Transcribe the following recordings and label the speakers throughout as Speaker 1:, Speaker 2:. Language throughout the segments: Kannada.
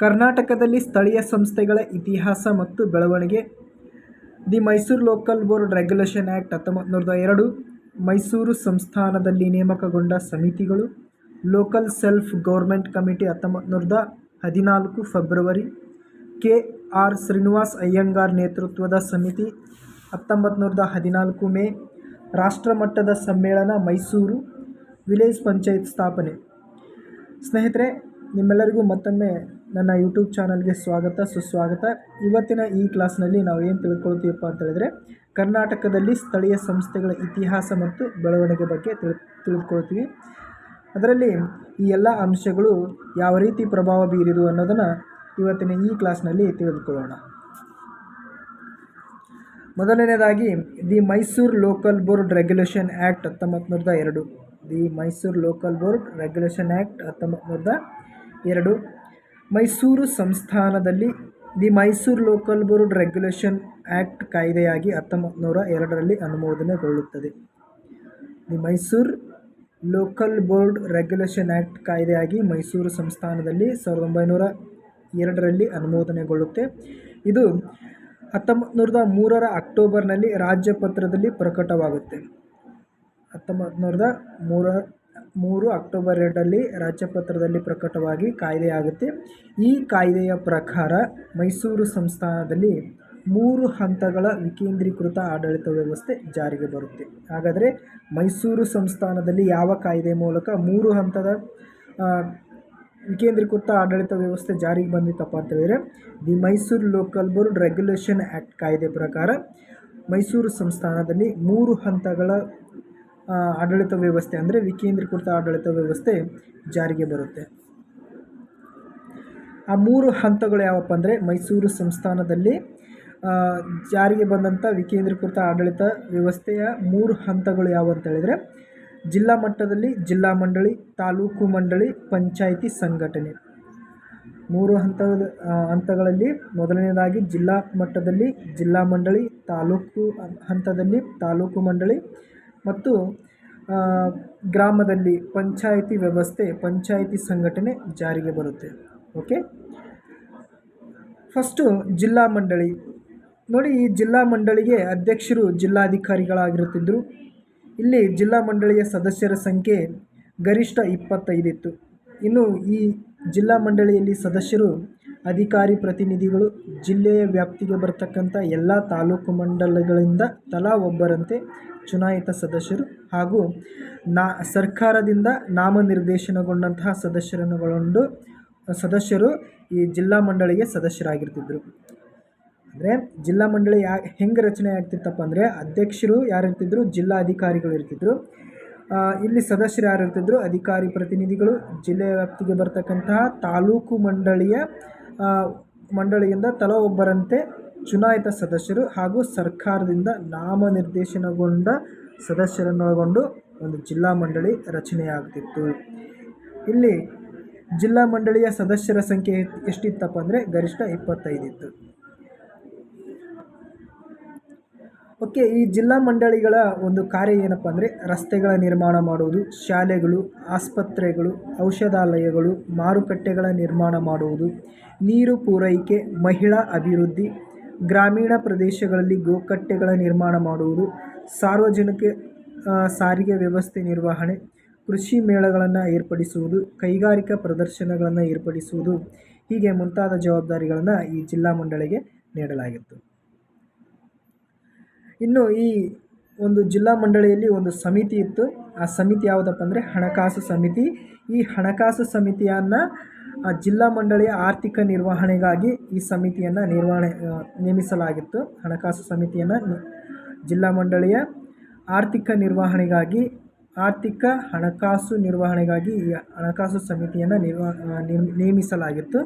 Speaker 1: ಕರ್ನಾಟಕದಲ್ಲಿ ಸ್ಥಳೀಯ ಸಂಸ್ಥೆಗಳ ಇತಿಹಾಸ ಮತ್ತು ಬೆಳವಣಿಗೆ. The Mysore local board regulation act ಹತ್ತೊಂಬತ್ತು ಎರಡು, ಮೈಸೂರು ಸಂಸ್ಥಾನದಲ್ಲಿ ನೇಮಕಗೊಂಡ ಸಮಿತಿಗಳು. ಲೋಕಲ್ ಸೆಲ್ಫ್ ಗೌರ್ಮೆಂಟ್ ಕಮಿಟಿ ಹತ್ತೊಂಬತ್ತು ಹದಿನಾಲ್ಕು February. K. R. Srinivas Iyengar ನೇತೃತ್ವದ ಸಮಿತಿ ಹತ್ತೊಂಬತ್ತು ನೂರದ ಹದಿನಾಲ್ಕು ಮೇ, ರಾಷ್ಟ್ರಮಟ್ಟದ ಸಮ್ಮೇಳನ ಮೈಸೂರು ವಿಲೇಜ್ ಪಂಚಾಯತ್ ಸ್ಥಾಪನೆ. ಸ್ನೇಹಿತರೆ, ನಿಮ್ಮೆಲ್ಲರಿಗೂ ಮತ್ತೊಮ್ಮೆ ನನ್ನ ಯೂಟ್ಯೂಬ್ ಚಾನಲ್ಗೆ ಸ್ವಾಗತ, ಸುಸ್ವಾಗತ. ಇವತ್ತಿನ ಈ ಕ್ಲಾಸ್ನಲ್ಲಿ ನಾವು ಏನು ತಿಳ್ಕೊಳ್ತೀವಪ್ಪ ಅಂತ ಹೇಳಿದ್ರೆ, ಕರ್ನಾಟಕದಲ್ಲಿ ಸ್ಥಳೀಯ ಸಂಸ್ಥೆಗಳ ಇತಿಹಾಸ ಮತ್ತು ಬೆಳವಣಿಗೆ ಬಗ್ಗೆ ತಿಳ್ ತಿಳಿದುಕೊಳ್ತೀವಿ ಅದರಲ್ಲಿ ಈ ಎಲ್ಲ ಅಂಶಗಳು ಯಾವ ರೀತಿ ಪ್ರಭಾವ ಬೀರಿದು ಅನ್ನೋದನ್ನು ಇವತ್ತಿನ ಈ ಕ್ಲಾಸ್ನಲ್ಲಿ ತಿಳಿದುಕೊಳ್ಳೋಣ. ಮೊದಲನೇದಾಗಿ, the Mysore local board regulation act ಹತ್ತೊಂಬತ್ತು ಎರಡು. The Mysore local board regulation act ಹತ್ತೊಂಬತ್ತು ನೂರದ ಎರಡು. ಮೈಸೂರು ಸಂಸ್ಥಾನದಲ್ಲಿ the Mysore local board regulation act ಕಾಯ್ದೆಯಾಗಿ ಹತ್ತೊಂಬತ್ತು ನೂರ ಎರಡರಲ್ಲಿ ಅನುಮೋದನೆಗೊಳ್ಳುತ್ತದೆ. The Mysore local board regulation act ಕಾಯ್ದೆಯಾಗಿ Mysuru ಸಂಸ್ಥಾನದಲ್ಲಿ ಸಾವಿರದ ಒಂಬೈನೂರ ಎರಡರಲ್ಲಿ ಅನುಮೋದನೆಗೊಳ್ಳುತ್ತೆ. ಇದು ಹತ್ತೊಂಬತ್ತು ನೂರದ ಮೂರರ ಅಕ್ಟೋಬರ್ನಲ್ಲಿ ರಾಜ್ಯಪತ್ರದಲ್ಲಿ ಪ್ರಕಟವಾಗುತ್ತೆ. ಹತ್ತೊಂಬತ್ತು ನೂರದ ಮೂರ ಮೂರು ಅಕ್ಟೋಬರ್ ಎರಡರಲ್ಲಿ ರಾಜ್ಯಪತ್ರದಲ್ಲಿ ಪ್ರಕಟವಾಗಿ ಕಾಯ್ದೆಯಾಗುತ್ತೆ. ಈ ಕಾಯ್ದೆಯ ಪ್ರಕಾರ ಮೈಸೂರು ಸಂಸ್ಥಾನದಲ್ಲಿ ಮೂರು ಹಂತಗಳ ವಿಕೇಂದ್ರೀಕೃತ ಆಡಳಿತ ವ್ಯವಸ್ಥೆ ಜಾರಿಗೆ ಬರುತ್ತೆ. ಹಾಗಾದರೆ ಮೈಸೂರು ಸಂಸ್ಥಾನದಲ್ಲಿ ಯಾವ ಕಾಯ್ದೆ ಮೂಲಕ ಮೂರು ಹಂತದ ವಿಕೇಂದ್ರೀಕೃತ ಆಡಳಿತ ವ್ಯವಸ್ಥೆ ಜಾರಿಗೆ ಬಂದಿತ್ತಪ್ಪ ಅಂತ ಹೇಳಿದರೆ, the Mysore local board regulation act ಕಾಯ್ದೆ ಪ್ರಕಾರ ಮೈಸೂರು ಸಂಸ್ಥಾನದಲ್ಲಿ ಮೂರು ಹಂತಗಳ ಆಡಳಿತ ವ್ಯವಸ್ಥೆ ಅಂದರೆ ವಿಕೇಂದ್ರೀಕೃತ ಆಡಳಿತ ವ್ಯವಸ್ಥೆ ಜಾರಿಗೆ ಬರುತ್ತೆ. ಆ ಮೂರು ಹಂತಗಳು ಯಾವಪ್ಪ ಅಂದರೆ ಮೈಸೂರು ಸಂಸ್ಥಾನದಲ್ಲಿ ಜಾರಿಗೆ ಬಂದಂಥ ವಿಕೇಂದ್ರೀಕೃತ ಆಡಳಿತ ವ್ಯವಸ್ಥೆಯ ಮೂರು ಹಂತಗಳು ಯಾವು ಅಂತ ಹೇಳಿದರೆ, ಜಿಲ್ಲಾ ಮಟ್ಟದಲ್ಲಿ ಜಿಲ್ಲಾ ಮಂಡಳಿ, ತಾಲೂಕು ಮಂಡಳಿ, ಪಂಚಾಯಿತಿ ಸಂಘಟನೆ. ಮೂರು ಹಂತದ ಹಂತಗಳಲ್ಲಿ ಮೊದಲನೇದಾಗಿ ಜಿಲ್ಲಾ ಮಟ್ಟದಲ್ಲಿ ಜಿಲ್ಲಾ ಮಂಡಳಿ, ತಾಲೂಕು ಹಂತದಲ್ಲಿ ತಾಲೂಕು ಮಂಡಳಿ ಮತ್ತು ಗ್ರಾಮದಲ್ಲಿ ಪಂಚಾಯಿತಿ ವ್ಯವಸ್ಥೆ, ಪಂಚಾಯಿತಿ ಸಂಘಟನೆ ಜಾರಿಗೆ ಬರುತ್ತೆ. ಓಕೆ? ಫಸ್ಟು ಜಿಲ್ಲಾ ಮಂಡಳಿ. ನೋಡಿ, ಈ ಜಿಲ್ಲಾ ಮಂಡಳಿಗೆ ಅಧ್ಯಕ್ಷರು ಜಿಲ್ಲಾಧಿಕಾರಿಗಳಾಗಿರುತ್ತಿದ್ದರು. ಇಲ್ಲಿ ಜಿಲ್ಲಾ ಮಂಡಳಿಯ ಸದಸ್ಯರ ಸಂಖ್ಯೆ ಗರಿಷ್ಠ ಇಪ್ಪತ್ತೈದಿತ್ತು. ಇನ್ನು ಈ ಜಿಲ್ಲಾ ಮಂಡಳಿಯಲ್ಲಿ ಸದಸ್ಯರು, ಅಧಿಕಾರಿ ಪ್ರತಿನಿಧಿಗಳು, ಜಿಲ್ಲೆಯ ವ್ಯಾಪ್ತಿಗೆ ಬರ್ತಕ್ಕಂಥ ಎಲ್ಲ ತಾಲೂಕು ಮಂಡಲಗಳಿಂದ ತಲಾ ಒಬ್ಬರಂತೆ ಚುನಾಯಿತ ಸದಸ್ಯರು ಹಾಗೂ ನಾ, ಸರ್ಕಾರದಿಂದ ನಾಮನಿರ್ದೇಶನಗೊಂಡಂತಹ ಸದಸ್ಯರನ್ನುಗೊಂಡು ಸದಸ್ಯರು ಈ ಜಿಲ್ಲಾ ಮಂಡಳಿಗೆ ಸದಸ್ಯರಾಗಿರ್ತಿದ್ದರು ಅಂದರೆ ಜಿಲ್ಲಾ ಮಂಡಳಿ ಯಾ, ಹೆಂಗೆ ರಚನೆ ಆಗ್ತಿತ್ತಪ್ಪ ಅಂದರೆ ಅಧ್ಯಕ್ಷರು ಯಾರು ಇರ್ತಿದ್ರು. ಜಿಲ್ಲಾ ಅಧಿಕಾರಿಗಳು ಇರ್ತಿದ್ರು ಇಲ್ಲಿ ಸದಸ್ಯರು ಯಾರು ಇರ್ತಿದ್ರು ಅಧಿಕಾರಿ ಪ್ರತಿನಿಧಿಗಳು ಜಿಲ್ಲೆಯ ವ್ಯಾಪ್ತಿಗೆ ಬರ್ತಕ್ಕಂತಹ ತಾಲೂಕು ಮಂಡಳಿಯ ಮಂಡಳಿಯಿಂದ ತಲಾ ಒಬ್ಬರಂತೆ ಚುನಾಯಿತ ಸದಸ್ಯರು ಹಾಗೂ ಸರ್ಕಾರದಿಂದ ನಾಮನಿರ್ದೇಶನಗೊಂಡ ಸದಸ್ಯರನ್ನೊಳಗೊಂಡು ಒಂದು ಜಿಲ್ಲಾ ಮಂಡಳಿ ರಚನೆಯಾಗ್ತಿತ್ತು. ಇಲ್ಲಿ ಜಿಲ್ಲಾ ಮಂಡಳಿಯ ಸದಸ್ಯರ ಸಂಖ್ಯೆ ಎಷ್ಟಿತ್ತಪ್ಪ ಅಂದರೆ ಗರಿಷ್ಠ ಇಪ್ಪತ್ತೈದಿತ್ತು. ಓಕೆ, ಈ ಜಿಲ್ಲಾ ಮಂಡಳಿಗಳ ಒಂದು ಕಾರ್ಯ ಏನಪ್ಪ ಅಂದರೆ ರಸ್ತೆಗಳ ನಿರ್ಮಾಣ ಮಾಡುವುದು, ಶಾಲೆಗಳು, ಆಸ್ಪತ್ರೆಗಳು, ಔಷಧಾಲಯಗಳು, ಮಾರುಕಟ್ಟೆಗಳ ನಿರ್ಮಾಣ ಮಾಡುವುದು, ನೀರು ಪೂರೈಕೆ, ಮಹಿಳಾ ಅಭಿವೃದ್ಧಿ ಗ್ರಾಮೀಣ ಪ್ರದೇಶಗಳಲ್ಲಿ ಗೋಕಟ್ಟೆಗಳ ನಿರ್ಮಾಣ ಮಾಡುವುದು, ಸಾರ್ವಜನಿಕ ಸಾರಿಗೆ ವ್ಯವಸ್ಥೆ ನಿರ್ವಹಣೆ, ಕೃಷಿ ಮೇಳಗಳನ್ನು ಏರ್ಪಡಿಸುವುದು, ಕೈಗಾರಿಕಾ ಪ್ರದರ್ಶನಗಳನ್ನು ಏರ್ಪಡಿಸುವುದು, ಹೀಗೆ ಮುಂತಾದ ಜವಾಬ್ದಾರಿಗಳನ್ನು ಈ ಜಿಲ್ಲಾ ಮಂಡಳಿಗೆ ನೀಡಲಾಗಿತ್ತು. ಇನ್ನು ಈ ಒಂದು ಜಿಲ್ಲಾ ಮಂಡಳಿಯಲ್ಲಿ ಒಂದು ಸಮಿತಿ ಇತ್ತು. ಆ ಸಮಿತಿ ಯಾವುದಪ್ಪ ಅಂದರೆ ಹಣಕಾಸು ಸಮಿತಿ. ಈ ಹಣಕಾಸು ಸಮಿತಿಯನ್ನು ಜಿಲ್ಲಾ ಮಂಡಳಿಯ ಆರ್ಥಿಕ ನಿರ್ವಹಣೆಗಾಗಿ ಈ ಸಮಿತಿಯನ್ನು ನಿರ್ವಹಣೆ ನೇಮಿಸಲಾಗಿತ್ತು. ಹಣಕಾಸು ಸಮಿತಿಯನ್ನು ಜಿಲ್ಲಾ ಮಂಡಳಿಯ ಆರ್ಥಿಕ ನಿರ್ವಹಣೆಗಾಗಿ, ಆರ್ಥಿಕ ಹಣಕಾಸು ನಿರ್ವಹಣೆಗಾಗಿ ಈ ಹಣಕಾಸು ಸಮಿತಿಯನ್ನು ನಿರ್ವ ನೇಮಿಸಲಾಗಿತ್ತು.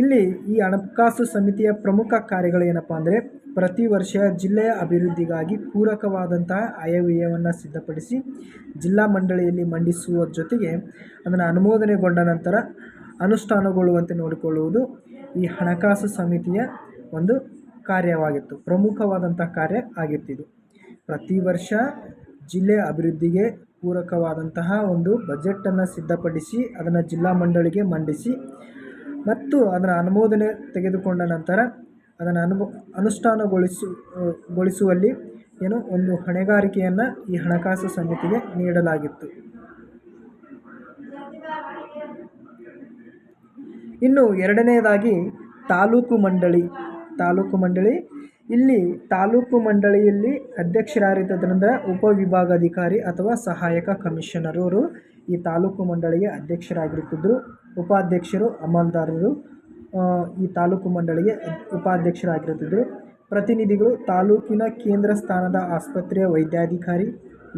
Speaker 1: ಇಲ್ಲಿ ಈ ಹಣಕಾಸು ಸಮಿತಿಯ ಪ್ರಮುಖ ಕಾರ್ಯಗಳು ಏನಪ್ಪ ಅಂದರೆ, ಪ್ರತಿ ವರ್ಷ ಜಿಲ್ಲೆಯ ಅಭಿವೃದ್ಧಿಗಾಗಿ ಪೂರಕವಾದಂತಹ ಆಯವ್ಯಯವನ್ನು ಸಿದ್ಧಪಡಿಸಿ ಜಿಲ್ಲಾ ಮಂಡಳಿಯಲ್ಲಿ ಮಂಡಿಸುವ ಜೊತೆಗೆ ಅದನ್ನು ಅನುಮೋದನೆಗೊಂಡ ನಂತರ ಅನುಷ್ಠಾನಗೊಳ್ಳುವಂತೆ ನೋಡಿಕೊಳ್ಳುವುದು ಈ ಹಣಕಾಸು ಸಮಿತಿಯ ಒಂದು ಕಾರ್ಯವಾಗಿತ್ತು. ಪ್ರಮುಖವಾದಂಥ ಕಾರ್ಯ ಆಗಿತ್ತಿದು. ಪ್ರತಿ ವರ್ಷ ಜಿಲ್ಲೆ ಅಭಿವೃದ್ಧಿಗೆ ಪೂರಕವಾದಂತಹ ಒಂದು ಬಜೆಟನ್ನು ಸಿದ್ಧಪಡಿಸಿ, ಅದನ್ನು ಜಿಲ್ಲಾ ಮಂಡಳಿಗೆ ಮಂಡಿಸಿ ಮತ್ತು ಅದರ ಅನುಮೋದನೆ ತೆಗೆದುಕೊಂಡ ನಂತರ ಅದನ್ನು ಅನುಭ ಅನುಷ್ಠಾನಗೊಳಿಸು, ಗೊಳಿಸುವಲ್ಲಿ ಏನು ಒಂದು ಹೊಣೆಗಾರಿಕೆಯನ್ನು ಈ ಹಣಕಾಸು ಸಮಿತಿಗೆ ನೀಡಲಾಗಿತ್ತು. ಇನ್ನು ಎರಡನೆಯದಾಗಿ ತಾಲೂಕು ಮಂಡಳಿ. ತಾಲೂಕು ಮಂಡಳಿ. ಇಲ್ಲಿ ತಾಲೂಕು ಮಂಡಳಿಯಲ್ಲಿ ಅಧ್ಯಕ್ಷರಾಗಿದ್ದರಿಂದ ಉಪವಿಭಾಗಾಧಿಕಾರಿ ಅಥವಾ ಸಹಾಯಕ ಕಮಿಷನರವರು ಈ ತಾಲೂಕು ಮಂಡಳಿಗೆ ಅಧ್ಯಕ್ಷರಾಗಿರುತ್ತಿದ್ದರು. ಉಪಾಧ್ಯಕ್ಷರು, ಅಮಲ್ದಾರರು ಈ ತಾಲೂಕು ಮಂಡಳಿಗೆ ಉಪಾಧ್ಯಕ್ಷರಾಗಿರುತ್ತಿದ್ದರು. ಪ್ರತಿನಿಧಿಗಳು ತಾಲೂಕಿನ ಕೇಂದ್ರ ಸ್ಥಾನದ ಆಸ್ಪತ್ರೆಯ ವೈದ್ಯಾಧಿಕಾರಿ,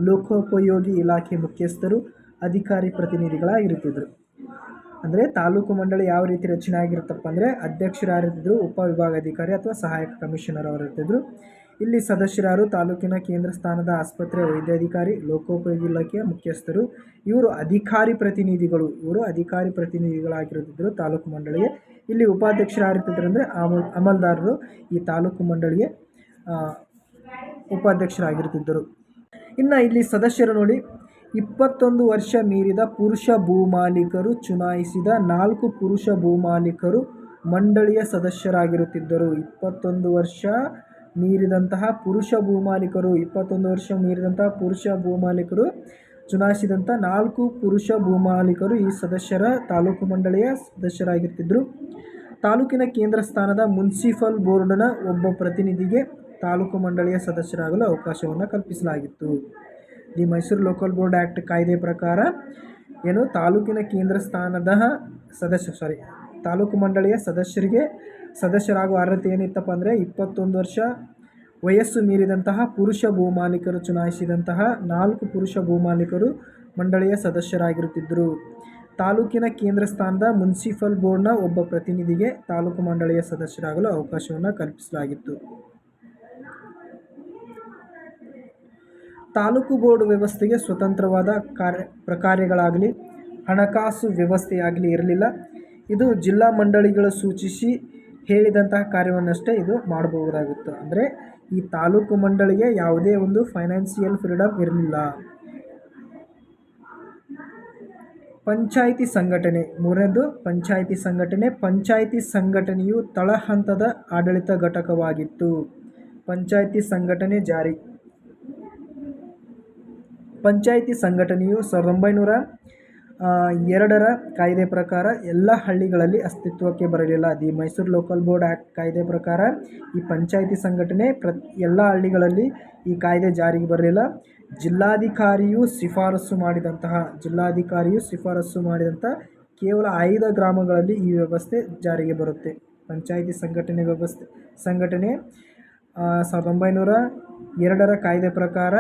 Speaker 1: ಲೋಕೋಪಯೋಗಿ ಇಲಾಖೆ ಮುಖ್ಯಸ್ಥರು, ಅಧಿಕಾರಿ ಪ್ರತಿನಿಧಿಗಳಾಗಿರುತ್ತಿದ್ದರು. ಅಂದರೆ ತಾಲೂಕು ಮಂಡಳಿ ಯಾವ ರೀತಿ ರಚನೆ ಆಗಿರುತ್ತಪ್ಪ ಅಂದರೆ ಅಧ್ಯಕ್ಷರು ಯಾರಿರ್ತಿದ್ರು ಉಪವಿಭಾಗಾಧಿಕಾರಿ ಅಥವಾ ಸಹಾಯಕ ಕಮಿಷನರ್ ಅವರು ಇರ್ತಿದ್ರು. ಇಲ್ಲಿ ಸದಸ್ಯರಾರು ತಾಲೂಕಿನ ಕೇಂದ್ರ ಸ್ಥಾನದ ಆಸ್ಪತ್ರೆ ವೈದ್ಯಾಧಿಕಾರಿ, ಲೋಕೋಪಯೋಗಿ ಇಲಾಖೆಯ ಮುಖ್ಯಸ್ಥರು, ಇವರು ಅಧಿಕಾರಿ ಪ್ರತಿನಿಧಿಗಳು, ಇವರು ಅಧಿಕಾರಿ ಪ್ರತಿನಿಧಿಗಳಾಗಿರುತ್ತಿದ್ದರು ತಾಲೂಕು ಮಂಡಳಿಗೆ. ಇಲ್ಲಿ ಉಪಾಧ್ಯಕ್ಷರು ಯಾರಿರ್ತಿದ್ರು ಅಂದರೆ ಅಮಲ್ ಅಮಲ್ದಾರರು ಈ ತಾಲೂಕು ಮಂಡಳಿಗೆ ಉಪಾಧ್ಯಕ್ಷರಾಗಿರ್ತಿದ್ದರು. ಇನ್ನು ಇಲ್ಲಿ ಸದಸ್ಯರು ನೋಡಿ ಇಪ್ಪತ್ತೊಂದು ವರ್ಷ ಮೀರಿದ ಪುರುಷ ಭೂಮಾಲೀಕರು ಚುನಾಯಿಸಿದ ನಾಲ್ಕು ಪುರುಷ ಭೂಮಾಲೀಕರು ಮಂಡಳಿಯ ಸದಸ್ಯರಾಗಿರುತ್ತಿದ್ದರು. ಇಪ್ಪತ್ತೊಂದು ವರ್ಷ ಮೀರಿದಂತಹ ಪುರುಷ ಭೂಮಾಲೀಕರು, ಇಪ್ಪತ್ತೊಂದು ವರ್ಷ ಮೀರಿದಂತಹ ಪುರುಷ ಭೂಮಾಲೀಕರು ಚುನಾಯಿಸಿದಂಥ ನಾಲ್ಕು ಪುರುಷ ಭೂಮಾಲೀಕರು ಈ ಸದಸ್ಯರ ತಾಲೂಕು ಮಂಡಳಿಯ ಸದಸ್ಯರಾಗಿರ್ತಿದ್ದರು ತಾಲೂಕಿನ ಕೇಂದ್ರ ಸ್ಥಾನದ ಮುನ್ಸಿಪಲ್ ಬೋರ್ಡ್ನ ಒಬ್ಬ ಪ್ರತಿನಿಧಿಗೆ ತಾಲೂಕು ಮಂಡಳಿಯ ಸದಸ್ಯರಾಗಲು ಅವಕಾಶವನ್ನು ಕಲ್ಪಿಸಲಾಗಿತ್ತು. The Mysore local board act ಕಾಯ್ದೆ ಪ್ರಕಾರ ಏನು ತಾಲೂಕಿನ ಕೇಂದ್ರ ಸ್ಥಾನದ ಸದಸ್ಯ ಸಾರಿ ತಾಲೂಕು ಮಂಡಳಿಯ ಸದಸ್ಯರಿಗೆ ಸದಸ್ಯರಾಗುವ ಅರ್ಹತೆ ಏನಿತ್ತಪ್ಪ ಅಂದರೆ ಇಪ್ಪತ್ತೊಂದು ವರ್ಷ ವಯಸ್ಸು ಮೀರಿದಂತಹ ಪುರುಷ ಭೂಮಾಲೀಕರು ಚುನಾಯಿಸಿದಂತಹ ನಾಲ್ಕು ಪುರುಷ ಭೂಮಾಲೀಕರು ಮಂಡಳಿಯ ಸದಸ್ಯರಾಗಿರುತ್ತಿದ್ದರು. ತಾಲೂಕಿನ ಕೇಂದ್ರ ಸ್ಥಾನದ ಮುನ್ಸಿಪಲ್ ಬೋರ್ಡ್ನ ಒಬ್ಬ ಪ್ರತಿನಿಧಿಗೆ ತಾಲೂಕು ಮಂಡಳಿಯ ಸದಸ್ಯರಾಗಲು ಅವಕಾಶವನ್ನು ಕಲ್ಪಿಸಲಾಗಿತ್ತು. ತಾಲೂಕು ಬೋರ್ಡ್ ವ್ಯವಸ್ಥೆಗೆ ಸ್ವತಂತ್ರವಾದ ಕಾರ್ಯ ಪ್ರಕಾರ್ಯಗಳಾಗಲಿ, ಹಣಕಾಸು ವ್ಯವಸ್ಥೆಯಾಗಲಿ ಇರಲಿಲ್ಲ. ಇದು ಜಿಲ್ಲಾ ಮಂಡಳಿಗಳು ಸೂಚಿಸಿ ಹೇಳಿದಂತಹ ಕಾರ್ಯವನ್ನಷ್ಟೇ ಇದು ಮಾಡಬಹುದಾಗಿತ್ತು. ಅಂದರೆ ಈ ತಾಲೂಕು ಮಂಡಳಿಗೆ ಯಾವುದೇ ಒಂದು ಫೈನಾನ್ಸಿಯಲ್ ಫ್ರೀಡಮ್ ಇರಲಿಲ್ಲ. ಪಂಚಾಯಿತಿ ಸಂಘಟನೆ, ಮೂರನೇದು ಪಂಚಾಯಿತಿ ಸಂಘಟನೆ, ಪಂಚಾಯಿತಿ ಸಂಘಟನೆಯು ತಳಹಂತದ ಆಡಳಿತ ಘಟಕವಾಗಿತ್ತು. ಪಂಚಾಯಿತಿ ಸಂಘಟನೆ ಜಾರಿ ಪಂಚಾಯಿತಿ ಸಂಘಟನೆಯು ಸಾವಿರದ ಒಂಬೈನೂರ ಎರಡರ ಕಾಯ್ದೆ ಪ್ರಕಾರ ಎಲ್ಲ ಹಳ್ಳಿಗಳಲ್ಲಿ ಅಸ್ತಿತ್ವಕ್ಕೆ ಬರಲಿಲ್ಲ. The Mysore local board act ಕಾಯ್ದೆ ಪ್ರಕಾರ ಈ ಪಂಚಾಯಿತಿ ಸಂಘಟನೆ ಪ್ರ ಎಲ್ಲ ಹಳ್ಳಿಗಳಲ್ಲಿ ಈ ಕಾಯ್ದೆ ಜಾರಿಗೆ ಬರಲಿಲ್ಲ. ಜಿಲ್ಲಾಧಿಕಾರಿಯು ಶಿಫಾರಸು ಮಾಡಿದಂತಹ, ಜಿಲ್ಲಾಧಿಕಾರಿಯು ಶಿಫಾರಸು ಮಾಡಿದಂಥ ಕೇವಲ ಐದು ಗ್ರಾಮಗಳಲ್ಲಿ ಈ ವ್ಯವಸ್ಥೆ ಜಾರಿಗೆ ಬರುತ್ತೆ. ಪಂಚಾಯಿತಿ ಸಂಘಟನೆ ವ್ಯವಸ್ಥೆ, ಸಂಘಟನೆ ಸಾವಿರದ ಒಂಬೈನೂರ ಎರಡರ ಕಾಯ್ದೆ ಪ್ರಕಾರ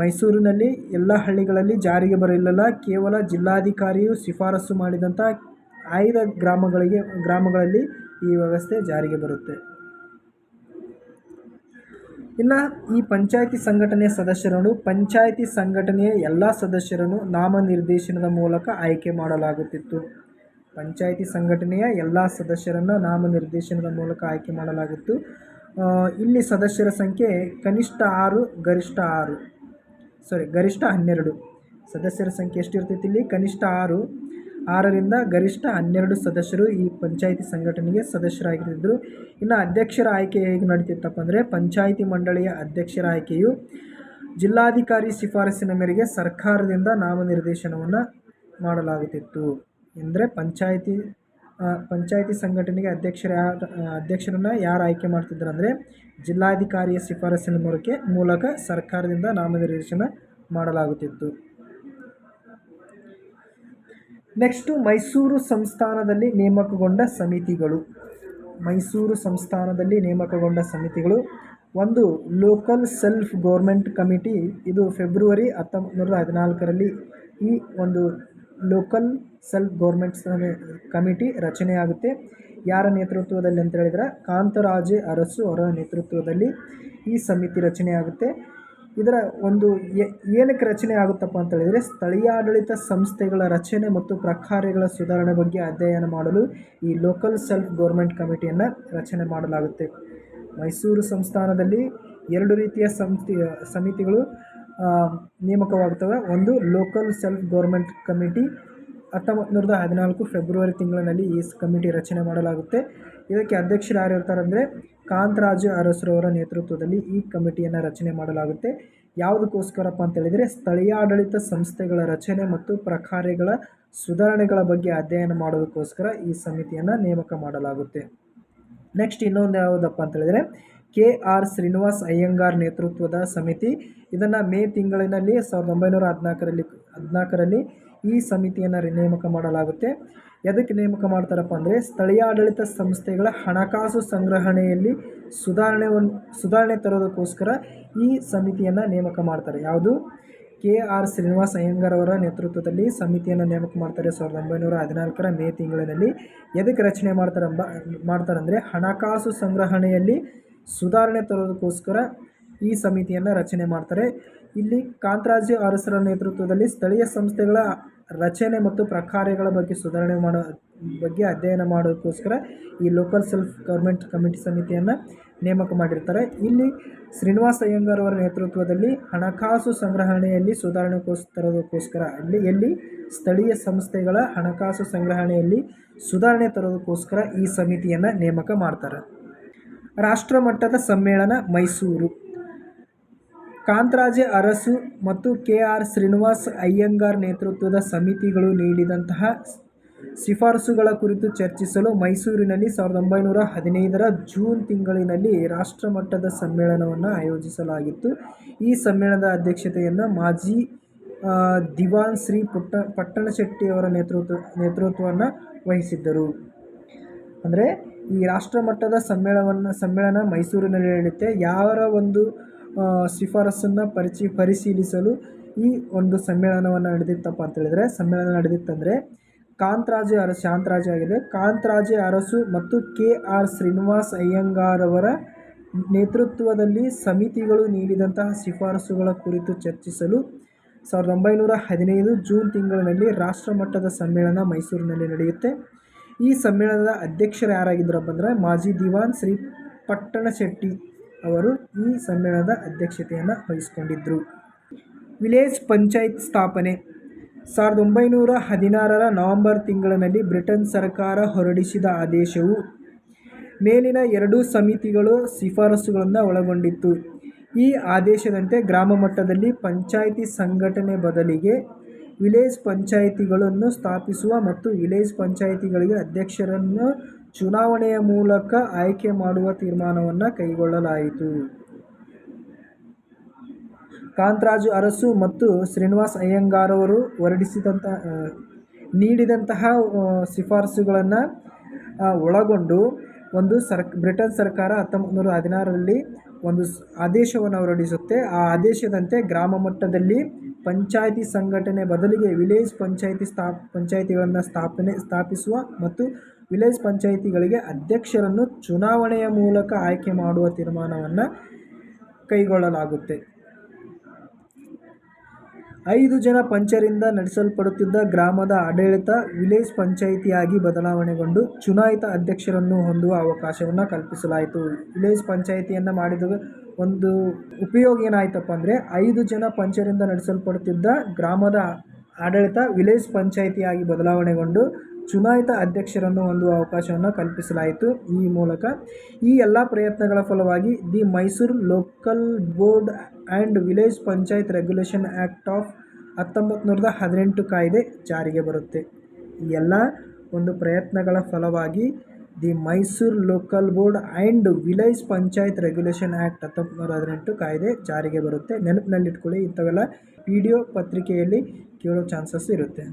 Speaker 1: ಮೈಸೂರಿನಲ್ಲಿ ಎಲ್ಲ ಹಳ್ಳಿಗಳಲ್ಲಿ ಜಾರಿಗೆ ಬರಲಿಲ್ಲ. ಕೇವಲ ಜಿಲ್ಲಾಧಿಕಾರಿಯು ಶಿಫಾರಸು ಮಾಡಿದಂಥ ಆಯ್ದ ಗ್ರಾಮಗಳಿಗೆ, ಗ್ರಾಮಗಳಲ್ಲಿ ಈ ವ್ಯವಸ್ಥೆ ಜಾರಿಗೆ ಬರುತ್ತೆ. ಇನ್ನು ಈ ಪಂಚಾಯಿತಿ ಸಂಘಟನೆಯ ಸದಸ್ಯರನ್ನು, ಪಂಚಾಯಿತಿ ಸಂಘಟನೆಯ ಎಲ್ಲ ಸದಸ್ಯರನ್ನು ನಾಮನಿರ್ದೇಶನದ ಮೂಲಕ ಆಯ್ಕೆ ಮಾಡಲಾಗುತ್ತಿತ್ತು. ಪಂಚಾಯಿತಿ ಸಂಘಟನೆಯ ಎಲ್ಲ ಸದಸ್ಯರನ್ನು ನಾಮನಿರ್ದೇಶನದ ಮೂಲಕ ಆಯ್ಕೆ ಮಾಡಲಾಗಿತ್ತು. ಇಲ್ಲಿ ಸದಸ್ಯರ ಸಂಖ್ಯೆ ಕನಿಷ್ಠ ಆರು, ಗರಿಷ್ಠ ಆರು. ಸಾರಿ ಗರಿಷ್ಠ ಹನ್ನೆರಡು. ಸದಸ್ಯರ ಸಂಖ್ಯೆ ಎಷ್ಟಿರ್ತೈತಿ ಇಲ್ಲಿ? ಕನಿಷ್ಠ ಆರು. ಆರರಿಂದ ಗರಿಷ್ಠ ಹನ್ನೆರಡು ಸದಸ್ಯರು ಈ ಪಂಚಾಯಿತಿ ಸಂಘಟನೆಗೆ ಸದಸ್ಯರಾಗಿರ್ತಿದ್ರು ಇನ್ನು ಅಧ್ಯಕ್ಷರ ಆಯ್ಕೆ ಹೇಗೆ ನಡೀತಿತ್ತಪ್ಪ ಅಂದರೆ, ಪಂಚಾಯಿತಿ ಮಂಡಳಿಯ ಅಧ್ಯಕ್ಷರ ಆಯ್ಕೆಯು ಜಿಲ್ಲಾಧಿಕಾರಿ ಶಿಫಾರಸಿನ ಮೇರೆಗೆ ಸರ್ಕಾರದಿಂದ ನಾಮನಿರ್ದೇಶನವನ್ನು ಮಾಡಲಾಗುತ್ತಿತ್ತು. ಎಂದರೆ ಪಂಚಾಯಿತಿ ಪಂಚಾಯಿತಿ ಸಂಘಟನೆಗೆ ಅಧ್ಯಕ್ಷರ ಅಧ್ಯಕ್ಷರನ್ನು ಯಾರು ಆಯ್ಕೆ ಮಾಡ್ತಿದ್ರು ಅಂದರೆ ಜಿಲ್ಲಾಧಿಕಾರಿಯ ಶಿಫಾರಸಿನ ಮೂಲಕ ಮೂಲಕ ಸರ್ಕಾರದಿಂದ ನಾಮನಿರ್ದೇಶನ ಮಾಡಲಾಗುತ್ತಿತ್ತು. ನೆಕ್ಸ್ಟು ಮೈಸೂರು ಸಂಸ್ಥಾನದಲ್ಲಿ ನೇಮಕಗೊಂಡ ಸಮಿತಿಗಳು. ಮೈಸೂರು ಸಂಸ್ಥಾನದಲ್ಲಿ ನೇಮಕಗೊಂಡ ಸಮಿತಿಗಳು. ಒಂದು ಲೋಕಲ್ ಸೆಲ್ಫ್ ಗೌರ್ಮೆಂಟ್ ಕಮಿಟಿ ಇದು ಫೆಬ್ರವರಿ ಹತ್ತೊಂಬತ್ತು ನೂರ ಹದಿನಾಲ್ಕರಲ್ಲಿ ಈ ಒಂದು ಲೋಕಲ್ ಸೆಲ್ಫ್ ಗೌರ್ಮೆಂಟ್ಸ್ ಕಮಿಟಿ ರಚನೆಯಾಗುತ್ತೆ ಯಾರ ನೇತೃತ್ವದಲ್ಲಿ ಅಂತ ಹೇಳಿದ್ರೆ ಕಾಂತರಾಜೆ ಅರಸು ಅವರ ನೇತೃತ್ವದಲ್ಲಿ ಈ ಸಮಿತಿ ರಚನೆಯಾಗುತ್ತೆ ಇದರ ಒಂದು ಏನಕ್ಕೆ ರಚನೆ ಆಗುತ್ತಪ್ಪ ಅಂತ ಹೇಳಿದರೆ ಸ್ಥಳೀಯಾಡಳಿತ ಸಂಸ್ಥೆಗಳ ರಚನೆ ಮತ್ತು ಪ್ರಕಾರಗಳ ಸುಧಾರಣೆ ಬಗ್ಗೆ ಅಧ್ಯಯನ ಮಾಡಲು ಈ ಲೋಕಲ್ ಸೆಲ್ಫ್ ಗೌರ್ಮೆಂಟ್ ಕಮಿಟಿಯನ್ನು ರಚನೆ ಮಾಡಲಾಗುತ್ತೆ. ಮೈಸೂರು ಸಂಸ್ಥಾನದಲ್ಲಿ ಎರಡು ರೀತಿಯ ಸಂಸ್ಥೆ, ಸಮಿತಿಗಳು ಆ, ನೇಮಕವಾಗುತ್ತವೆ. ಒಂದು ಲೋಕಲ್ ಸೆಲ್ಫ್ ಗೌರ್ಮೆಂಟ್ ಕಮಿಟಿ ಹತ್ತೊಂಬತ್ತು ನೂರದ ಹದಿನಾಲ್ಕು ಫೆಬ್ರವರಿ ತಿಂಗಳಿನಲ್ಲಿ ಈ ಕಮಿಟಿ ರಚನೆ ಮಾಡಲಾಗುತ್ತೆ. ಇದಕ್ಕೆ ಅಧ್ಯಕ್ಷರು ಯಾರು ಇರ್ತಾರೆ ಅಂದರೆ ಕಾಂತರಾಜು ಅರಸರವರ ನೇತೃತ್ವದಲ್ಲಿ ಈ ಕಮಿಟಿಯನ್ನು ರಚನೆ ಮಾಡಲಾಗುತ್ತೆ. ಯಾವುದಕ್ಕೋಸ್ಕರಪ್ಪ ಅಂತ ಸ್ಥಳೀಯ ಆಡಳಿತ ಸಂಸ್ಥೆಗಳ ರಚನೆ ಮತ್ತು ಪ್ರಕಾರಗಳ ಸುಧಾರಣೆಗಳ ಬಗ್ಗೆ ಅಧ್ಯಯನ ಮಾಡೋದಕ್ಕೋಸ್ಕರ ಈ ಸಮಿತಿಯನ್ನು ನೇಮಕ ಮಾಡಲಾಗುತ್ತೆ. ನೆಕ್ಸ್ಟ್ ಇನ್ನೊಂದು ಯಾವುದಪ್ಪ ಅಂತ ಹೇಳಿದರೆ ಕೆ ಆರ್ ಶ್ರೀನಿವಾಸ್ ಅಯ್ಯಂಗಾರ್ ನೇತೃತ್ವದ ಸಮಿತಿ. ಇದನ್ನು ಮೇ ತಿಂಗಳಿನಲ್ಲಿ ಸಾವಿರದ ಒಂಬೈನೂರ ಹದಿನಾಲ್ಕರಲ್ಲಿ ಹದಿನಾಲ್ಕರಲ್ಲಿ ಈ ಸಮಿತಿಯನ್ನು ನೇಮಕ ಮಾಡಲಾಗುತ್ತೆ. ಎದಕ್ಕೆ ನೇಮಕ ಮಾಡ್ತಾರಪ್ಪ ಅಂದರೆ ಸ್ಥಳೀಯ ಆಡಳಿತ ಸಂಸ್ಥೆಗಳ ಹಣಕಾಸು ಸಂಗ್ರಹಣೆಯಲ್ಲಿ ಸುಧಾರಣೆವನ್ನು ಸುಧಾರಣೆ ತರೋದಕ್ಕೋಸ್ಕರ ಈ ಸಮಿತಿಯನ್ನು ನೇಮಕ ಮಾಡ್ತಾರೆ. ಯಾವುದು? ಕೆ ಆರ್ ಶ್ರೀನಿವಾಸ್ ಅಯ್ಯಂಗಾರ್ ಅವರ ನೇತೃತ್ವದಲ್ಲಿ ಸಮಿತಿಯನ್ನು ನೇಮಕ ಮಾಡ್ತಾರೆ ಸಾವಿರದ ಒಂಬೈನೂರ ಹದಿನಾಲ್ಕರ ಮೇ ತಿಂಗಳಿನಲ್ಲಿ. ಎದಕ್ಕೆ ರಚನೆ ಮಾಡ್ತಾರೆ ಮಾಡ್ತಾರಂದರೆ ಹಣಕಾಸು ಸಂಗ್ರಹಣೆಯಲ್ಲಿ ಸುಧಾರಣೆ ತರೋದಕ್ಕೋಸ್ಕರ ಈ ಸಮಿತಿಯನ್ನು ರಚನೆ ಮಾಡ್ತಾರೆ. ಇಲ್ಲಿ ಕಾಂತರಾಜು ಅರಸರ ನೇತೃತ್ವದಲ್ಲಿ ಸ್ಥಳೀಯ ಸಂಸ್ಥೆಗಳ ರಚನೆ ಮತ್ತು ಪ್ರಕಾರಗಳ ಬಗ್ಗೆ ಸುಧಾರಣೆ ಮಾಡೋ ಬಗ್ಗೆ ಅಧ್ಯಯನ ಮಾಡೋದಕ್ಕೋಸ್ಕರ ಈ ಲೋಕಲ್ ಸೆಲ್ಫ್ ಗೌರ್ಮೆಂಟ್ ಕಮಿಟಿ ಸಮಿತಿಯನ್ನು ನೇಮಕ ಮಾಡಿರ್ತಾರೆ. ಇಲ್ಲಿ ಶ್ರೀನಿವಾಸ ಅಯ್ಯಂಗಾರ್ ಅವರ ನೇತೃತ್ವದಲ್ಲಿ ಹಣಕಾಸು ಸಂಗ್ರಹಣೆಯಲ್ಲಿ ಸುಧಾರಣೆಗೋಸ್ ತರೋದಕ್ಕೋಸ್ಕರ ಅಲ್ಲಿ ಎಲ್ಲಿ ಸ್ಥಳೀಯ ಸಂಸ್ಥೆಗಳ ಹಣಕಾಸು ಸಂಗ್ರಹಣೆಯಲ್ಲಿ ಸುಧಾರಣೆ ತರೋದಕ್ಕೋಸ್ಕರ ಈ ಸಮಿತಿಯನ್ನು ನೇಮಕ ಮಾಡ್ತಾರೆ. ರಾಷ್ಟ್ರಮಟ್ಟದ ಸಮ್ಮೇಳನ ಮೈಸೂರು. ಕಾಂತರಾಜೆ ಅರಸು ಮತ್ತು ಕೆ ಆರ್ ಶ್ರೀನಿವಾಸ್ ಅಯ್ಯಂಗಾರ್ ನೇತೃತ್ವದ ಸಮಿತಿಗಳು ನೀಡಿದಂತಹ ಶಿಫಾರಸುಗಳ ಕುರಿತು ಚರ್ಚಿಸಲು ಮೈಸೂರಿನಲ್ಲಿ ಸಾವಿರದ ಒಂಬೈನೂರ ಹದಿನೈದರ ಜೂನ್ ತಿಂಗಳಿನಲ್ಲಿ ರಾಷ್ಟ್ರಮಟ್ಟದ ಸಮ್ಮೇಳನವನ್ನು ಆಯೋಜಿಸಲಾಗಿತ್ತು. ಈ ಸಮ್ಮೇಳನದ ಅಧ್ಯಕ್ಷತೆಯನ್ನು ಮಾಜಿ ದಿವಾನ್ ಶ್ರೀ ಪುಟ್ಟ, ಪಟ್ಟಣಶೆಟ್ಟಿಯವರ ನೇತೃತ್ವ, ನೇತೃತ್ವವನ್ನು ವಹಿಸಿದ್ದರು. ಅಂದರೆ ಈ ರಾಷ್ಟ್ರಮಟ್ಟದ ಸಮ್ಮೇಳನವನ್ನು ಸಮ್ಮೇಳನ ಮೈಸೂರಿನಲ್ಲಿ ನಡೆಯುತ್ತೆ. ಯಾರ ಒಂದು ಶಿಫಾರಸನ್ನು ಪರಿಚಿ, ಪರಿಶೀಲಿಸಲು ಈ ಒಂದು ಸಮ್ಮೇಳನವನ್ನು ನಡೆದಿತ್ತಪ್ಪ ಅಂತ ಹೇಳಿದರೆ, ಸಮ್ಮೇಳನ ನಡೆದಿತ್ತಂದರೆ ಕಾಂತರಾಜೆ ಅರಸು ಶಾಂತರಾಜೆ ಆಗಿದೆ. ಕಾಂತರಾಜೆ ಅರಸು ಮತ್ತು ಕೆ ಆರ್ ಶ್ರೀನಿವಾಸ್ ಅಯ್ಯಂಗಾರ್ ಅವರ ನೇತೃತ್ವದಲ್ಲಿ ಸಮಿತಿಗಳು ನೀಡಿದಂತಹ ಶಿಫಾರಸುಗಳ ಕುರಿತು ಚರ್ಚಿಸಲು ಸಾವಿರದ ಒಂಬೈನೂರ ಹದಿನೈದು ಜೂನ್ ತಿಂಗಳಿನಲ್ಲಿ ರಾಷ್ಟ್ರಮಟ್ಟದ ಸಮ್ಮೇಳನ ಮೈಸೂರಿನಲ್ಲಿ ನಡೆಯುತ್ತೆ. ಈ ಸಮ್ಮೇಳನದ ಅಧ್ಯಕ್ಷರು ಯಾರಾಗಿದ್ದರಪ್ಪ ಅಂದರೆ ಮಾಜಿ ದಿವಾನ್ ಶ್ರೀ ಪಟ್ಟಣಶೆಟ್ಟಿ ಅವರು ಈ ಸಮ್ಮೇಳನದ ಅಧ್ಯಕ್ಷತೆಯನ್ನು ವಹಿಸಿಕೊಂಡಿದ್ದರು ವಿಲೇಜ್ ಪಂಚಾಯತ್ ಸ್ಥಾಪನೆ. ಸಾವಿರದ ಒಂಬೈನೂರ ಹದಿನಾರರ ನವೆಂಬರ್ ತಿಂಗಳಿನಲ್ಲಿ ಬ್ರಿಟನ್ ಸರ್ಕಾರ ಹೊರಡಿಸಿದ ಆದೇಶವು ಮೇಲಿನ ಎರಡೂ ಸಮಿತಿಗಳು ಶಿಫಾರಸುಗಳನ್ನು ಒಳಗೊಂಡಿತ್ತು. ಈ ಆದೇಶದಂತೆ ಗ್ರಾಮ ಮಟ್ಟದಲ್ಲಿ ಪಂಚಾಯಿತಿ ಸಂಘಟನೆ ಬದಲಿಗೆ ವಿಲೇಜ್ ಪಂಚಾಯಿತಿಗಳನ್ನು ಸ್ಥಾಪಿಸುವ ಮತ್ತು ವಿಲೇಜ್ ಪಂಚಾಯಿತಿಗಳಿಗೆ ಅಧ್ಯಕ್ಷರನ್ನು ಚುನಾವಣೆಯ ಮೂಲಕ ಆಯ್ಕೆ ಮಾಡುವ ತೀರ್ಮಾನವನ್ನು ಕೈಗೊಳ್ಳಲಾಯಿತು. ಕಾಂತರಾಜು ಅರಸು ಮತ್ತು ಶ್ರೀನಿವಾಸ್ ಅಯ್ಯಂಗಾರ್ ಅವರು ಹೊರಡಿಸಿದಂಥ ಆ, ನೀಡಿದಂತಹ ಶಿಫಾರಸುಗಳನ್ನು ಒಳಗೊಂಡು ಒಂದು ಸರ್ ಬ್ರಿಟನ್ ಸರ್ಕಾರ ಹತ್ತೊಂಬತ್ತು ನೂರ ಹದಿನಾರರಲ್ಲಿ ಒಂದು ಆದೇಶವನ್ನು ಹೊರಡಿಸುತ್ತೆ. ಆ ಆದೇಶದಂತೆ ಗ್ರಾಮ ಮಟ್ಟದಲ್ಲಿ ಪಂಚಾಯಿತಿ ಸಂಘಟನೆ ಬದಲಿಗೆ ವಿಲೇಜ್ ಪಂಚಾಯಿತಿ ಸ್ಥಾ, ಪಂಚಾಯಿತಿಗಳನ್ನು ಸ್ಥಾಪನೆ, ಸ್ಥಾಪಿಸುವ ಮತ್ತು ವಿಲೇಜ್ ಪಂಚಾಯಿತಿಗಳಿಗೆ ಅಧ್ಯಕ್ಷರನ್ನು ಚುನಾವಣೆಯ ಮೂಲಕ ಆಯ್ಕೆ ಮಾಡುವ ತೀರ್ಮಾನವನ್ನು ಕೈಗೊಳ್ಳಲಾಗುತ್ತೆ. ಐದು ಜನ ಪಂಚರಿಂದ ನಡೆಸಲ್ಪಡುತ್ತಿದ್ದ ಗ್ರಾಮದ ಆಡಳಿತ ವಿಲೇಜ್ ಪಂಚಾಯಿತಿಯಾಗಿ ಬದಲಾವಣೆಗೊಂಡು ಚುನಾಯಿತ ಅಧ್ಯಕ್ಷರನ್ನು ಹೊಂದುವ ಅವಕಾಶವನ್ನು ಕಲ್ಪಿಸಲಾಯಿತು. ವಿಲೇಜ್ ಪಂಚಾಯಿತಿಯನ್ನು ಮಾಡಿದ ಒಂದು ಉಪಯೋಗ ಏನಾಯ್ತಪ್ಪ ಅಂದರೆ ಐದು ಜನ ಪಂಚರಿಂದ ನಡೆಸಲ್ಪಡುತ್ತಿದ್ದ ಗ್ರಾಮದ ಆಡಳಿತ ವಿಲೇಜ್ ಪಂಚಾಯಿತಿಯಾಗಿ ಬದಲಾವಣೆಗೊಂಡು ಚುನಾಯಿತ ಅಧ್ಯಕ್ಷರನ್ನು ಹೊಂದುವ ಅವಕಾಶವನ್ನು ಕಲ್ಪಿಸಲಾಯಿತು. ಈ ಮೂಲಕ ಈ ಎಲ್ಲ ಪ್ರಯತ್ನಗಳ ಫಲವಾಗಿ the Mysore local board and village panchayat regulation act of ಹತ್ತೊಂಬತ್ತು ನೂರದ ಹದಿನೆಂಟು ಕಾಯ್ದೆ ಜಾರಿಗೆ ಬರುತ್ತೆ. ಈ ಎಲ್ಲ ಒಂದು ಪ್ರಯತ್ನಗಳ ಫಲವಾಗಿ the Mysore local board and village panchayat regulation act ಹತ್ತೊಂಬತ್ತು ನೂರ ಹದಿನೆಂಟು ಕಾಯ್ದೆ ಜಾರಿಗೆ ಬರುತ್ತೆ. ನೆನಪಿನಲ್ಲಿಟ್ಕೊಳ್ಳಿ, ಇಂಥವೆಲ್ಲ ವಿಡಿಯೋ ಪತ್ರಿಕೆಯಲ್ಲಿ ಕೇಳೋ ಚಾನ್ಸಸ್ ಇರುತ್ತೆ.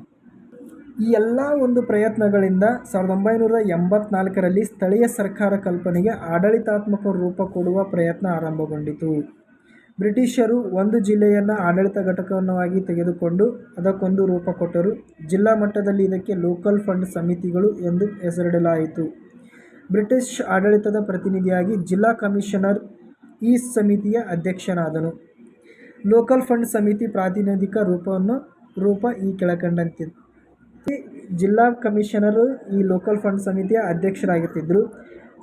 Speaker 1: ಈ ಎಲ್ಲ ಒಂದು ಪ್ರಯತ್ನಗಳಿಂದ ಸಾವಿರದ ಒಂಬೈನೂರ ಎಂಬತ್ನಾಲ್ಕರಲ್ಲಿ ಸ್ಥಳೀಯ ಸರ್ಕಾರ ಕಲ್ಪನೆಗೆ ಆಡಳಿತಾತ್ಮಕ ರೂಪ ಕೊಡುವ ಪ್ರಯತ್ನ ಆರಂಭಗೊಂಡಿತು. ಬ್ರಿಟಿಷರು ಒಂದು ಜಿಲ್ಲೆಯನ್ನು ಆಡಳಿತ ಘಟಕವನ್ನಾಗಿ ತೆಗೆದುಕೊಂಡು ಅದಕ್ಕೊಂದು ರೂಪ ಕೊಟ್ಟರು. ಜಿಲ್ಲಾ ಮಟ್ಟದಲ್ಲಿ ಇದಕ್ಕೆ ಲೋಕಲ್ ಫಂಡ್ ಸಮಿತಿಗಳು ಎಂದು ಹೆಸರಿಡಲಾಯಿತು. ಬ್ರಿಟಿಷ್ ಆಡಳಿತದ ಪ್ರತಿನಿಧಿಯಾಗಿ ಜಿಲ್ಲಾ ಕಮಿಷನರ್ ಈ ಸಮಿತಿಯ ಅಧ್ಯಕ್ಷನಾದನು. ಲೋಕಲ್ ಫಂಡ್ ಸಮಿತಿ ಪ್ರಾತಿನಿಧಿಕ ರೂಪವನ್ನು, ರೂಪ ಈ ಕೆಳಕಂಡಂತೆ ಈ ಜಿಲ್ಲಾ ಕಮಿಷನರು ಈ ಲೋಕಲ್ ಫಂಡ್ ಸಮಿತಿಯ ಅಧ್ಯಕ್ಷರಾಗಿರ್ತಿದ್ರು.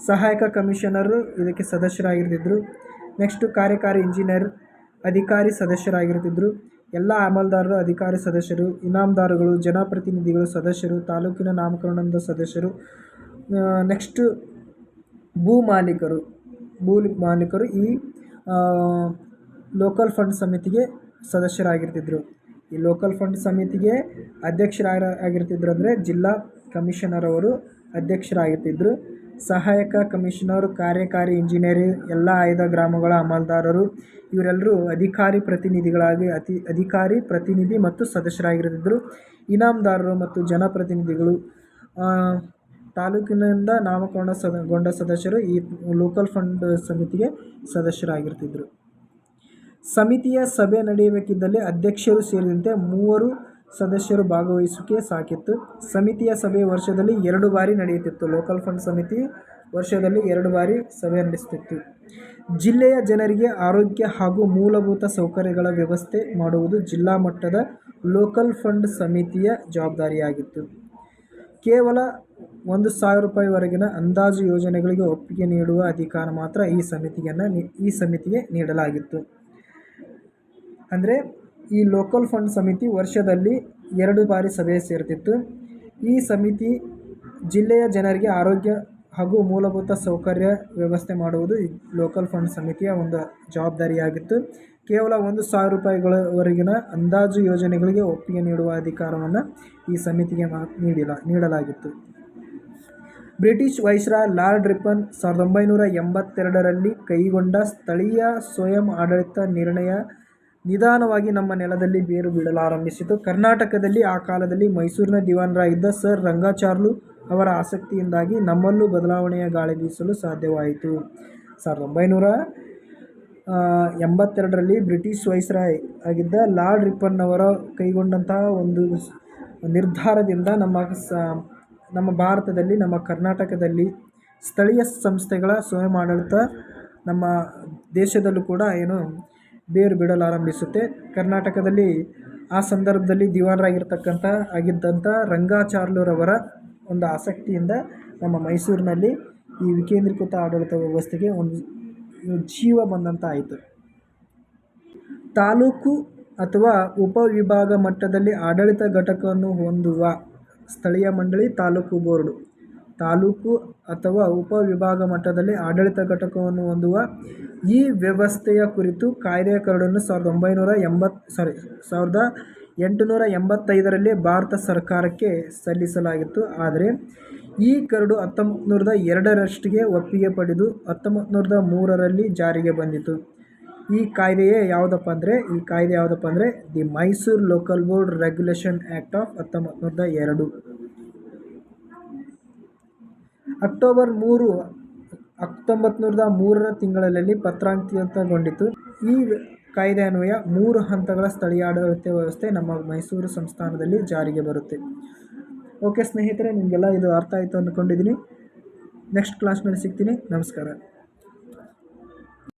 Speaker 1: ಸಹಾಯಕ ಕಮಿಷನರು ಇದಕ್ಕೆ ಸದಸ್ಯರಾಗಿರ್ತಿದ್ರು. ನೆಕ್ಸ್ಟು ಕಾರ್ಯಕಾರಿ ಇಂಜಿನಿಯರ್ ಅಧಿಕಾರಿ ಸದಸ್ಯರಾಗಿರ್ತಿದ್ರು. ಎಲ್ಲ ಅಮಲ್ದಾರರು, ಅಧಿಕಾರಿ ಸದಸ್ಯರು, ಇನಾಮದಾರಗಳು, ಜನಪ್ರತಿನಿಧಿಗಳು ಸದಸ್ಯರು, ತಾಲೂಕಿನ ನಾಮಕರಣದ ಸದಸ್ಯರು ನೆಕ್ಸ್ಟು ಭೂ ಮಾಲೀಕರು ಭೂ ಮಾಲೀಕರು ಈ ಲೋಕಲ್ ಫಂಡ್ ಸಮಿತಿಗೆ ಸದಸ್ಯರಾಗಿರ್ತಿದ್ರು. ಈ ಲೋಕಲ್ ಫಂಡ್ ಸಮಿತಿಗೆ ಅಧ್ಯಕ್ಷರಾಗ ಆಗಿರ್ತಿದ್ರು ಅಂದರೆ ಜಿಲ್ಲಾ ಕಮಿಷನರ್ ಅವರು ಅಧ್ಯಕ್ಷರಾಗಿರ್ತಿದ್ರು. ಸಹಾಯಕ ಕಮಿಷನರ್ ಕಾರ್ಯಕಾರಿ ಇಂಜಿನಿಯರ್ ಎಲ್ಲ ಆಯ್ದ ಗ್ರಾಮಗಳ ಅಮಲ್ದಾರರು, ಇವರೆಲ್ಲರೂ ಅಧಿಕಾರಿ ಪ್ರತಿನಿಧಿಗಳಾಗಿ ಅತಿ, ಅಧಿಕಾರಿ ಪ್ರತಿನಿಧಿ ಮತ್ತು ಸದಸ್ಯರಾಗಿರ್ತಿದ್ರು. ಇನಾಮದಾರರು ಮತ್ತು ಜನಪ್ರತಿನಿಧಿಗಳು. ತಾಲೂಕಿನಿಂದ ನಾಮಕರಣ ಸದ ಸದಸ್ಯರು ಈ ಲೋಕಲ್ ಫಂಡ್ ಸಮಿತಿಗೆ ಸದಸ್ಯರಾಗಿರ್ತಿದ್ರು. ಸಮಿತಿಯ ಸಭೆ ನಡೆಯಬೇಕಿದ್ದಲ್ಲಿ ಅಧ್ಯಕ್ಷರು ಸೇರಿದಂತೆ ಮೂವರು ಸದಸ್ಯರು ಭಾಗವಹಿಸುವಿಕೆ ಸಾಕಿತ್ತು. ಸಮಿತಿಯ ಸಭೆ ವರ್ಷದಲ್ಲಿ ಎರಡು ಬಾರಿ ನಡೆಯುತ್ತಿತ್ತು. ಲೋಕಲ್ ಫಂಡ್ ಸಮಿತಿ ವರ್ಷದಲ್ಲಿ ಎರಡು ಬಾರಿ ಸಭೆ ನಡೆಸುತ್ತಿತ್ತು. ಜಿಲ್ಲೆಯ ಜನರಿಗೆ ಆರೋಗ್ಯ ಹಾಗೂ ಮೂಲಭೂತ ಸೌಕರ್ಯಗಳ ವ್ಯವಸ್ಥೆ ಮಾಡುವುದು ಜಿಲ್ಲಾ ಮಟ್ಟದ ಲೋಕಲ್ ಫಂಡ್ ಸಮಿತಿಯ ಜವಾಬ್ದಾರಿಯಾಗಿತ್ತು. ಕೇವಲ ಒಂದು ಸಾವಿರ ರೂಪಾಯಿವರೆಗಿನ ಅಂದಾಜು ಯೋಜನೆಗಳಿಗೆ ಒಪ್ಪಿಗೆ ನೀಡುವ ಅಧಿಕಾರ ಮಾತ್ರ ಈ ಸಮಿತಿಯನ್ನು, ಈ ಸಮಿತಿಗೆ ನೀಡಲಾಗಿತ್ತು. ಅಂದರೆ ಈ ಲೋಕಲ್ ಫಂಡ್ ಸಮಿತಿ ವರ್ಷದಲ್ಲಿ ಎರಡು ಬಾರಿ ಸಭೆ ಸೇರ್ತಿತ್ತು. ಈ ಸಮಿತಿ ಜಿಲ್ಲೆಯ ಜನರಿಗೆ ಆರೋಗ್ಯ ಹಾಗೂ ಮೂಲಭೂತ ಸೌಕರ್ಯ ವ್ಯವಸ್ಥೆ ಮಾಡುವುದು ಈ ಲೋಕಲ್ ಫಂಡ್ ಸಮಿತಿಯ ಒಂದು ಜವಾಬ್ದಾರಿಯಾಗಿತ್ತು. ಕೇವಲ ಒಂದು ಸಾವಿರ ರೂಪಾಯಿಗಳವರೆಗಿನ ಅಂದಾಜು ಯೋಜನೆಗಳಿಗೆ ಒಪ್ಪಿಗೆ ನೀಡುವ ಅಧಿಕಾರವನ್ನು ಈ ಸಮಿತಿಗೆ ಮಾ ನೀಡಿಲ್ಲ ನೀಡಲಾಗಿತ್ತು. ಬ್ರಿಟಿಷ್ ವೈಸ್ರಾಯ್ ಲಾರ್ಡ್ ರಿಪ್ಪನ್ ಸಾವಿರದ ಒಂಬೈನೂರ ಎಂಬತ್ತೆರಡರಲ್ಲಿ ಕೈಗೊಂಡ ಸ್ಥಳೀಯ ಸ್ವಯಂ ಆಡಳಿತ ನಿರ್ಣಯ ನಿಧಾನವಾಗಿ ನಮ್ಮ ನೆಲದಲ್ಲಿ ಬೇರು ಬಿಡಲಾರಂಭಿಸಿತು ಕರ್ನಾಟಕದಲ್ಲಿ ಆ ಕಾಲದಲ್ಲಿ ಮೈಸೂರಿನ ದಿವಾನರಾಗಿದ್ದ ಸರ್ ರಂಗಾಚಾರ್ಲು ಅವರ ಆಸಕ್ತಿಯಿಂದಾಗಿ ನಮ್ಮಲ್ಲೂ ಬದಲಾವಣೆಯ ಗಾಳಿ ಬೀಸಲು ಸಾಧ್ಯವಾಯಿತು. ಸಾವಿರದ ಒಂಬೈನೂರ ಎಂಬತ್ತೆರಡರಲ್ಲಿ ಬ್ರಿಟಿಷ್ ವೈಸ್ರಾಯ್ ಆಗಿದ್ದ ಲಾರ್ಡ್ ರಿಪ್ಪನ್ನವರ ಕೈಗೊಂಡಂತಹ ಒಂದು ನಿರ್ಧಾರದಿಂದ ನಮ್ಮ ಸ, ನಮ್ಮ ಭಾರತದಲ್ಲಿ, ನಮ್ಮ ಕರ್ನಾಟಕದಲ್ಲಿ ಸ್ಥಳೀಯ ಸಂಸ್ಥೆಗಳ ಸ್ವಯಂ ಆಡಳಿತ ನಮ್ಮ ದೇಶದಲ್ಲೂ ಕೂಡ ಏನು ಬೇರು ಬಿಡಲಾರಂಭಿಸುತ್ತೆ ಕರ್ನಾಟಕದಲ್ಲಿ ಆ ಸಂದರ್ಭದಲ್ಲಿ ದಿವಾನರಾಗಿರ್ತಕ್ಕಂಥ, ಆಗಿದ್ದಂಥ ರಂಗಾಚಾರ್ಲುರವರ ಒಂದು ಆಸಕ್ತಿಯಿಂದ ನಮ್ಮ ಮೈಸೂರಿನಲ್ಲಿ ಈ ವಿಕೇಂದ್ರೀಕೃತ ಆಡಳಿತ ವ್ಯವಸ್ಥೆಗೆ ಒಂದು ಜೀವ ಬಂದಂಥ ಆಯಿತು. ತಾಲೂಕು ಅಥವಾ ಉಪವಿಭಾಗ ಮಟ್ಟದಲ್ಲಿ ಆಡಳಿತ ಘಟಕವನ್ನು ಹೊಂದುವ ಸ್ಥಳೀಯ ಮಂಡಳಿ ತಾಲೂಕು ಬೋರ್ಡು. ತಾಲೂಕು ಅಥವಾ ಉಪವಿಭಾಗ ಮಟ್ಟದಲ್ಲಿ ಆಡಳಿತ ಘಟಕವನ್ನು ಹೊಂದುವ ಈ ವ್ಯವಸ್ಥೆಯ ಕುರಿತು ಕಾಯ್ದೆಯ ಕರಡನ್ನು ಸಾವಿರದ ಒಂಬೈನೂರ ಎಂಬತ್ತು ಸಾರಿ ಸಾವಿರದ ಎಂಟುನೂರ ಎಂಬತ್ತೈದರಲ್ಲಿ ಭಾರತ ಸರ್ಕಾರಕ್ಕೆ ಸಲ್ಲಿಸಲಾಗಿತ್ತು. ಆದರೆ ಈ ಕರಡು ಹತ್ತೊಂಬತ್ತು ನೂರದ ಎರಡರಷ್ಟಿಗೆ ಒಪ್ಪಿಗೆ ಪಡೆದು ಹತ್ತೊಂಬತ್ತು ಮೂರರಲ್ಲಿ ಜಾರಿಗೆ ಬಂದಿತು. ಈ ಕಾಯ್ದೆಯೇ ಯಾವುದಪ್ಪ ಅಂದರೆ, ಈ ಕಾಯ್ದೆ ಯಾವುದಪ್ಪ ಅಂದರೆ, the Mysore local board regulation act of ಹತ್ತೊಂಬತ್ತು ನೂರದ ಎರಡು. ಅಕ್ಟೋಬರ್ ಮೂರು ಹತ್ತೊಂಬತ್ತು ನೂರದ ಮೂರರ ತಿಂಗಳಲ್ಲಿ ಪತ್ರಾಂಕಿತಗೊಂಡಿತು ಈ ಕಾಯ್ದೆ ಅನ್ವಯ ಮೂರು ಹಂತಗಳ ಸ್ಥಳೀಯ ಆಡಳಿತ ವ್ಯವಸ್ಥೆ ನಮ್ಮ ಮೈಸೂರು ಸಂಸ್ಥಾನದಲ್ಲಿ ಜಾರಿಗೆ ಬರುತ್ತೆ. ಓಕೆ ಸ್ನೇಹಿತರೆ, ನಿಮಗೆಲ್ಲ ಇದು ಅರ್ಥ ಆಯಿತು ಅಂದ್ಕೊಂಡಿದ್ದೀನಿ. ನೆಕ್ಸ್ಟ್ ಕ್ಲಾಸ್ನಲ್ಲಿ ಸಿಗ್ತೀನಿ. ನಮಸ್ಕಾರ.